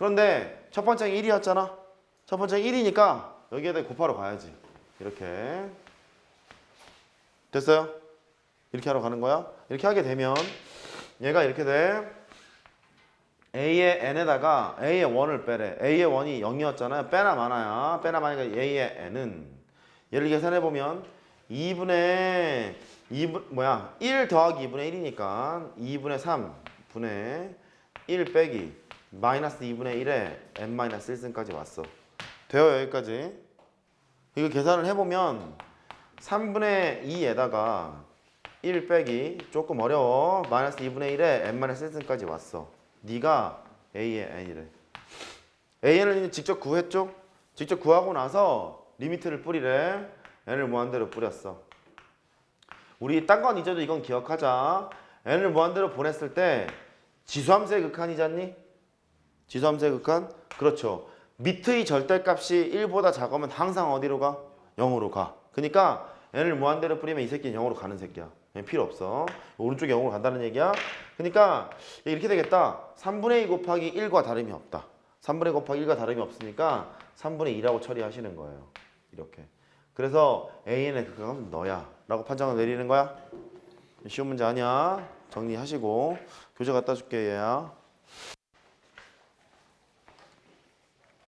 그런데 첫 번째가 1이었잖아. 첫 번째가 1이니까 여기에다 곱하러 가야지. 이렇게. 됐어요? 이렇게 하러 가는 거야. 이렇게 하게 되면 얘가 이렇게 돼. A의 n에다가 A의 1을 빼래. A의 1이 0이었잖아요. 빼나 마나야. 빼나 마니까 A의 n은 얘를 계산해 보면 2분의 2분 뭐야? 1 더하기 2분의 1이니까 2분의 3분의 1 빼기 마이너스 2분의 1에 n 마이너스 1승까지 왔어. 돼요 여기까지. 이거 계산을 해보면 3분의 2에다가 1 빼기 조금 어려워. 마이너스 2분의 1에 n 마이너스 1승까지 왔어. 네가 a의 n이래. an을 직접 구했죠? 직접 구하고 나서 리미트를 뿌리래. n을 무한대로 뿌렸어. 우리 딴 건 잊어도 이건 기억하자. n을 무한대로 보냈을 때 지수함수의 극한이잖니? 지수함수의 극한? 그렇죠. 밑의 절대값이 1보다 작으면 항상 어디로 가? 0으로 가. 그러니까 n을 무한대로 뿌리면 이 새끼는 0으로 가는 새끼야. 얘 필요 없어. 오른쪽에 0으로 간다는 얘기야. 그러니까 이렇게 되겠다. 3분의 2 곱하기 1과 다름이 없다. 3분의 2 곱하기 1과 다름이 없으니까 3분의 2라고 처리하시는 거예요. 이렇게. 그래서 AN의 극한은 너야. 라고 판정을 내리는 거야. 쉬운 문제 아니야. 정리하시고 교재 갖다 줄게 얘야.